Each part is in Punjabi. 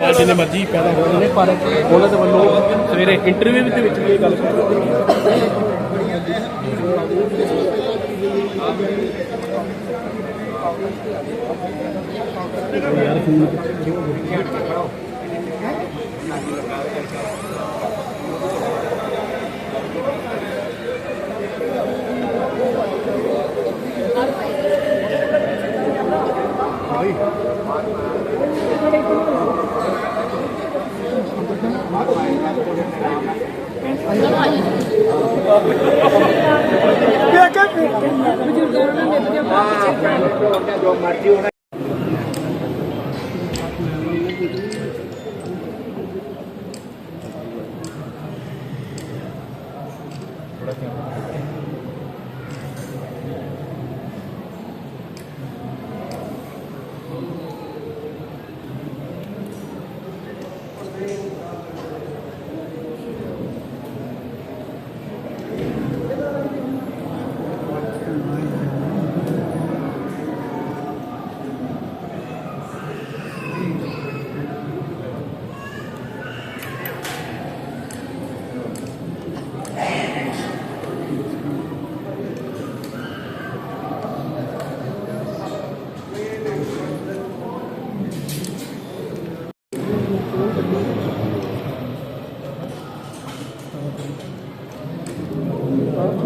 ਜਿੰਨੇ ਮਰਜ਼ੀ ਪੈਦਾ ਹੋ ਰਹੇ ਨੇ ਪਰ ਉਹਨਾਂ ਦੇ ਵੱਲੋਂ ਸਵੇਰੇ ਇੰਟਰਵਿਊ ਦੇ ਵਿੱਚ ਵੀ ਇਹ ਗੱਲ ਕੀਤੀ ya kan? Ya, kan? Ya, kan? Ya, kan? Ya, kan? Ya.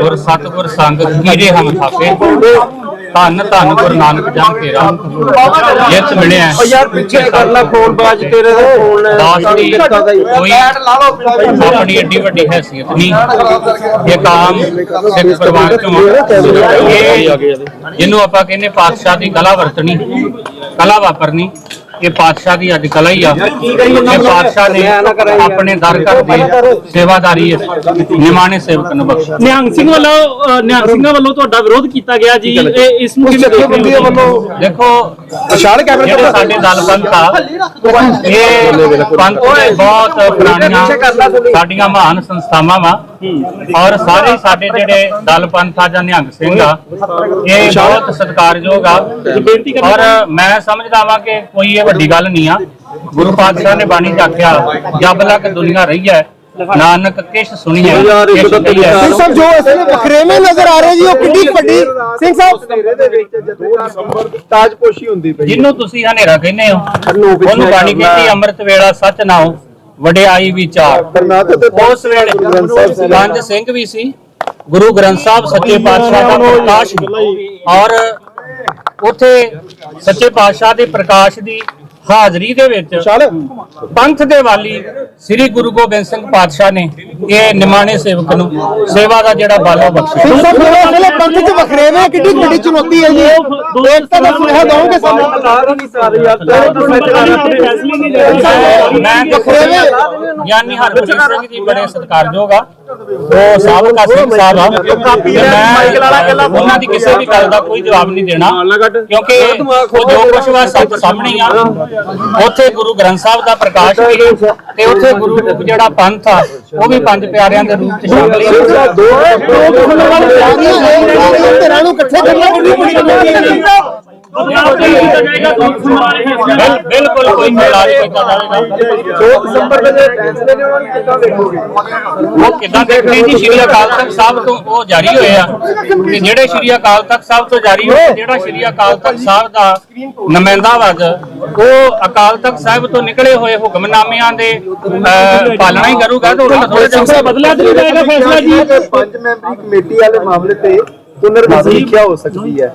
ਗੁਰ ਸਤਿਗੁਰ ਸੰਗ ਕੀਰੇ ਹਮ ਥਾਪੇ। ਧੰਨ ਧੰਨ ਗੁਰੂ ਨਾਨਕ ਜਨ ਤੇਰਾ। ਜਿਤ ਮਿਲਿਆ ਓ ਯਾਰ ਪਿੱਛੇ ਕਰ ਲੈ ਫੋਨ ਬਾਜ ਤੇਰੇ ਦੇ ਫੋਨ ਕੋਈ ਆਪਣੀ ਏਡੀ ਵੱਡੀ ਹੈਸੀਅਤ ਨਹੀਂ। ਇਹ ਕਾਮ ਸਿੱਖ ਪਰਿਵਾਰ ਚੋਂ ਇਹ ਜਿਹਨੂੰ ਆਪਾਂ ਕਹਿੰਦੇ ਪਾਤਸ਼ਾਹ ਦੀ ਕਲਾ ਵਰਤਣੀ ਕਲਾ ਵਾਪਰਨੀ। ਇਹ ਪਾਤਸ਼ਾਹ ਦੀ ਅੱਜ ਕਲਾ ਹੀ ਆ। ਇਹ ਪਾਤਸ਼ਾਹ ਨੇ ਆਪਣੇ ਦਰ ਘਰ ਦੇ ਸੇਵਾਦਾਰੀ ਨਿਮਾਣੇ ਸੇਵਕ ਨੂੰ ਬਖਸ਼ਿਆ ਨਿਹੰਗ ਸਿੰਘ ਵੱਲੋਂ ਨਿਹੰਗ ਸਿੰਘਾਂ ਵੱਲੋਂ ਤੁਹਾਡਾ ਵਿਰੋਧ ਕੀਤਾ ਗਿਆ ਜੀ। ਇਹ ਇਸ ਨੂੰ ਕਿਵੇਂ ਦੇਖਦੇ ਹੋ? ਜੀ? ਦੇਖੋ ਵਿਸ਼ਾਲ ਕੈਮਰੇ ਜਿਹੜੇ ਸਾਡੇ ਦਲ ਪੰਥ ਆ ਇਹ ਪੰਥ ਬਹੁਤ ਪੁਰਾਣੀਆਂ ਸਾਡੀਆਂ ਮਹਾਨ ਸੰਸਥਾਵਾਂ ਵਾ। ਔਰ ਸਾਰੇ ਸਾਡੇ ਜਿਹੜੇ ਦਲ ਪੰਥ ਆ ਜਾਂ ਨਿਹੰਗ ਸਿੰਘ ਆ ਇਹ ਬਹੁਤ ਸਤਿਕਾਰਯੋਗ ਆ। ਔਰ ਮੈਂ ਸਮਝਦਾ ਵਾਂ ਕਿ ਕੋਈ ਇਹ ਵੱਡੀ ਗੱਲ ਨਹੀਂ ਆ। ਗੁਰੂ ਪਾਤਸ਼ਾਹ ਨੇ ਬਾਣੀ ਚ ਆਖਿਆ ਜਬ ਤੱਕ ਦੁਨੀਆ ਰਹੀ ਹੈ ਨਾਨਕ ਕਿਛ ਸੁਣੀ ਹੈ ਕਿਛ ਨਹੀਂ ਹੈ ਸਿੰਘ ਸਾਹਿਬ ਜੋ ਇਸ ਵਖਰੇਵੇਂ ਨਜ਼ਰ ਆ ਰਹੇ ਜੀ ਉਹ ਕਿੰਨੀ ਵੱਡੀ ਸਿੰਘ ਸਾਹਿਬ। ਦੇ ਵਿੱਚ ਜਦੋਂ ਦਸੰਬਰ ਤਾਜਪੋਸ਼ੀ ਹੁੰਦੀ ਪਈ ਜਿਹਨੂੰ ਤੁਸੀਂ ਹਨੇਰਾ ਕਹਿੰਦੇ ਹੋ ਉਹਨੂੰ ਬਾਣੀ ਕਹਿੰਦੀ ਅੰਮ੍ਰਿਤ ਵੇਲਾ ਸੱਚ ਨਾਉ ਵਡਿਆਈ ਵਿਚਾਰ ਉਸ ਵੇਲੇ ਪੰਜ ਸਿੰਘ ਵੀ ਸੀ। ਗੁਰੂ ਗ੍ਰੰਥ ਸਾਹਿਬ ਸੱਚੇ ਪਾਤਸ਼ਾਹ ਦਾ ਪ੍ਰਕਾਸ਼। ਔਰ ਉਥੇ ਸੱਚੇ ਪਾਤਸ਼ਾਹ ਦੇ ਪ੍ਰਕਾਸ਼ ਦੀ ਹਾਜ਼ਰੀ ਦੇ ਵਿੱਚ ਪੰਥ ਦੇ ਵਾਲੀ ਸ੍ਰੀ ਗੁਰੂ ਗੋਬਿੰਦ ਸਿੰਘ ਪਾਤਸ਼ਾਹ ਨੇ ਇਹ ਨਿਮਾਣੇ ਸੇਵਕ ਨੂੰ ਸੇਵਾ ਦਾ ਜਿਹੜਾ ਬਾਲਾ ਬਖਸ਼ਿਆ। ਸਿੰਘ ਸਾਹਿਬ ਇਸ ਵੇਲੇ ਪੰਥ ਚ ਵਖਰੇਵੇਂ ਕਿੰਨੀ ਕੁ ਵੱਡੀ ਚੁਣੌਤੀ ਹੈ ਜੀ। ਏਕਤਾ ਦਾ ਸੁਨੇਹਾ ਦਵਾਂਗੇ ਸਾਨੂੰ ਮੈਂ ਵਖਰੇਵੇਂ ਗਿਆਨੀ ਹਰਭਜਨ ਸਿੰਘ ਜੀ ਬੜੇ ਸਤਿਕਾਰਯੋਗ ਆ। ਉਹ ਸਾਬਕਾ ਸਿੰਘ ਸਾਹਿਬ ਆ। ਮੈਂ ਉਹਨਾਂ ਦੀ ਕਿਸੇ ਵੀ ਗੱਲ ਦਾ ਕੋਈ ਜਵਾਬ ਨਹੀਂ ਦੇਣਾ ਕਿਉਂਕਿ ਉਹ ਜੋ ਕੁਛ ਵਾ ਸੱਚ ਸਾਹਮਣੇ ਆ ਉੱਥੇ ਗੁਰੂ ਗ੍ਰੰਥ ਸਾਹਿਬ ਦਾ ਪ੍ਰਕਾਸ਼ ਵੀ ਤੇ ਉੱਥੇ ਗੁਰੂ ਜਿਹੜਾ ਪੰਥ ਆ ਉਹ ਵੀ ਪੰਜ ਪਿਆਰਿਆਂ ਦੇ ਰੂਪ ਚ ਸ਼ਾਮਲ ਹੈ ਦੋ ਦੋ ਕਿਸਮ ਨਾਲ ਧਿਰਾਂ ਨੂੰ ਇਕੱਠੇ ਕਰਨਾ ਕਿੰਨੀ ਬਿਲਕੁਲ ਕੋਈ ਬਦਲਾਅ ਕੀਤਾ ਜਾਵੇਗਾ 2 ਦਸੰਬਰ ਦੇ ਫੈਸਲੇ ਨੇ ਉਹਨਾਂ ਨੂੰ ਕਿੱਦਾਂ ਵੇਖੋਗੇ ਉਹ ਕਿੱਦਾਂ ਦੇਖਦੇ ਜੀ ਸ਼੍ਰੀ ਅਕਾਲ ਤਖਤ ਸਾਹਿਬ ਤੋਂ ਉਹ ਜਾਰੀ ਹੋਏ ਆ ਕਿ ਜਿਹੜੇ ਸ਼੍ਰੀ ਅਕਾਲ ਤਖਤ ਸਾਹਿਬ ਤੋਂ ਜਾਰੀ ਹੋਏ ਜਿਹੜਾ ਸ਼੍ਰੀ ਅਕਾਲ ਤਖਤ ਸਾਹਿਬ ਦਾ ਨੁਮਾਇੰਦਾ ਵਜ ਉਹ ਅਕਾਲ ਤਖਤ ਸਾਹਿਬ ਤੋਂ ਨਿਕਲੇ ਹੋਏ ਹੁਕਮਨਾਮਿਆਂ ਦੇ ਪਾਲਣਾ ਹੀ ਕਰੂਗਾ ਤਾਂ ਉਹਨਾਂ ਥੋੜੇ ਦਿਨ ਬਦਲਿਆ ਨਹੀਂ ਜਾਏਗਾ ਫੈਸਲਾ ਜੀ ਪੰਜ ਮੈਂਬਰੀ ਕਮੇਟੀ ਵਾਲੇ ਮਾਮਲੇ ਤੇ ਪੁਨਰ ਸਮੀਖਿਆ ਹੋ ਸਕਦੀ ਹੈ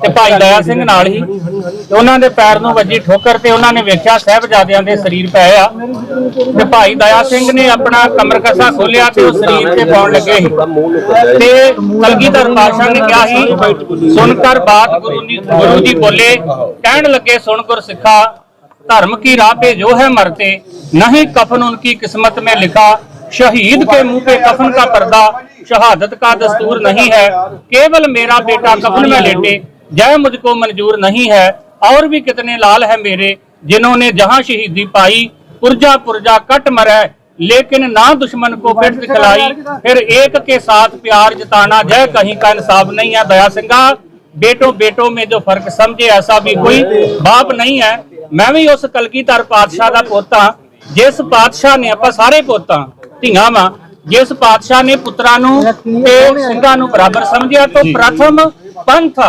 ਤੇ ਭਾਈ ਦਇਆ ਸਿੰਘ ਨਾਲ ਹੀ ਤੇ ਉਹਨਾਂ ਦੇ ਪੈਰ ਨੂੰ ਵੱਜੀ ਠੋਕਰ ਤੇ ਉਹਨਾਂ ਨੇ ਵੇਖਿਆ ਸਾਹਿਬਜ਼ਾਦਿਆਂ ਦੇ ਸਰੀਰ ਪਏ ਆ ਤੇ ਭਾਈ ਦਇਆ ਸਿੰਘ ਨੇ ਆਪਣਾ ਕਮਰ ਕਸਾ ਖੋਲਿਆ ਤੇ ਉਹ ਸਰੀਰ ਤੇ ਪਾਉਣ ਲੱਗੇ ਸੀ ਤੇ ਕਲਗੀਧਰ ਪਾਤਸ਼ਾਹ ਨੇ ਕਿਹਾ ਸੀ ਸੁਣ ਕਰ ਬਾਤ ਗੁਰੂ ਦੀ ਗੁਰੂ ਦੀ ਬੋਲੇ ਕਹਿਣ ਲੱਗੇ ਸੁਣ ਗੁਰ ਸਿੱਖਾ धर्म की राह पे जो है मरते नहीं कफन उनकी किस्मत में लिखा शहीद के मुंह पे कफन का पर्दा शहादत का दस्तूर नहीं है केवल मेरा बेटा कफन में लेटे जय मुझको मंजूर नहीं है और भी कितने लाल है मेरे जिन्होंने जहां शहीदी पाई पुरजा पुरजा कट मरे लेकिन ना दुश्मन को पिठ दिखलाई फिर एक के साथ प्यार जताना जय कहीं का इंसाफ नहीं है दया सिंगा बेटों बेटों में जो फर्क समझे ऐसा भी कोई बाप नहीं है ਮੈਂ ਵੀ ਉਸ ਕਲਗੀਧਰ ਪਾਤਸ਼ਾਹ ਦਾ ਪੋਤਾ ਜਿਸ ਪਾਤਸ਼ਾਹ ਨੇ ਆਪਾਂ ਸਾਰੇ ਪੋਤਾ ਧੀਆਂ ਵਾਂ ਜਿਸ ਪਾਤਸ਼ਾਹ ਨੇ ਪੁੱਤਰਾਂ ਨੂੰ ਤੇ ਸਿੰਘਾਂ ਨੂੰ ਬਰਾਬਰ ਸਮਝਿਆ ਤਾਂ ਪ੍ਰਥਮ ਪੰਥ।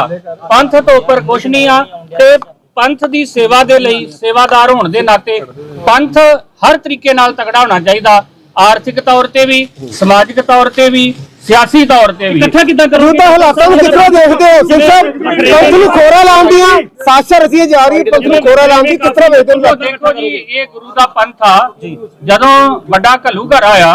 ਪੰਥ ਤੋਂ ਉੱਪਰ ਕੁਛ ਨਹੀਂ ਆ ਤੇ ਪੰਥ ਦੀ ਸੇਵਾ ਦੇ ਲਈ ਸੇਵਾਦਾਰ ਹੋਣ ਦੇ ਨਾਤੇ ਪੰਥ ਹਰ ਤਰੀਕੇ ਨਾਲ ਤਗੜਾ ਹੋਣਾ ਚਾਹੀਦਾ। ਆਰਥਿਕ ਤੌਰ ਤੇ ਵੀ ਸਮਾਜਿਕ ਤੌਰ ਤੇ ਵੀ ਸਿਆਸੀ ਤੌਰ ਤੇ ਵੀ। ਇਕੱਠਾ ਕਿੱਦਾਂ ਹੁਣ ਤਾਂ ਹਾਲਾਤਾਂ ਨੂੰ ਕਿੱਥੋਂ ਦੇਖਦੇ ਹੋ? ਸਿੰਘ ਸਾਹਿਬ ਪੰਥ ਨੂੰ ਖੋਰਾ ਲਾਉਂਦੀਆਂ ਸਾਜ਼ਿਸ਼ਾਂ ਰਚੀਆਂ ਜਾ ਰਹੀ ਪੰਥ ਨੂੰ ਖੋਰਾ ਲਾਉਂਦੀ ਕਿਸ ਤਰ੍ਹਾਂ ਵੇਖਦੇ ਹੋ? ਦੇਖੋ ਜੀ ਇਹ ਗੁਰੂ ਦਾ ਪੰਥ ਆ। ਜਦੋਂ ਵੱਡਾ ਘੱਲੂ ਘਰ ਆਇਆ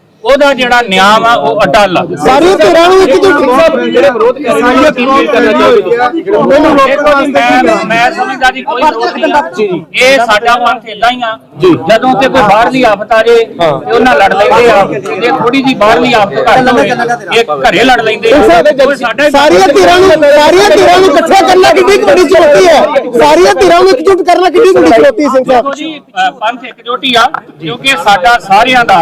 ਉਹਦਾ ਜਿਹੜਾ ਨਿਆਂ ਆ ਉਹ ਅਟਲ ਆ। ਸਾਰੀਆਂ ਧਿਰਾਂ ਨੂੰ ਇੱਕ ਜੁਟ ਜਿਹੜੇ ਵਿਰੋਧ ਕਰ ਰਹੇ ਨੇ ਕੀ ਅਪੀਲ ਕਰਨਾ ਰੋਕਣ ਵਾਸਤੇ ਮੈਂ ਮੈਂ ਸਮਝਦਾ ਜੀ ਕੋਈ ਵਿਰੋਧ ਨਹੀਂ ਇਹ ਸਾਡਾ ਪੰਥ ਇਦਾਂ ਹੀ ਆ। ਜਦੋਂ ਤੇ ਕੋਈ ਬਾਹਰਲੀ ਆਫਤ ਆ ਜੇ ਤੇ ਉਹਨਾਂ ਲੜ ਲੈਂਦੇ ਆ। ਜੇ ਥੋੜੀ ਜੀ ਬਾਹਰਲੀ ਆਫਤ ਘੱਟ ਹੋਵੇ ਇਹ ਘਰੇ ਲੜ ਲੈਂਦੇ ਆ। ਉਹ ਸਾਡਾ ਹੀ ਸਾਰੀਆਂ ਧਿਰਾਂ ਨੂੰ ਸਾਰੀਆਂ ਧਿਰਾਂ ਨੂੰ ਇਕੱਠਾ ਕਰਨਾ ਕਿੰਨੀ ਵੱਡੀ ਚੁਣੌਤੀ ਹੈ? ਸਾਰੀਆਂ ਧਿਰਾਂ ਨੂੰ ਇਕਜੁੱਟ ਕਰਨਾ ਕਿੰਨੀ ਵੱਡੀ ਚੁਣੌਤੀ ਹੈ ਸਿੰਘ ਸਾਹਿਬ ਪੰਥ ਇੱਕਜੁੱਟੀ ਆ ਕਿਉਂਕਿ ਸਾਡਾ ਸਾਰਿਆਂ ਦਾ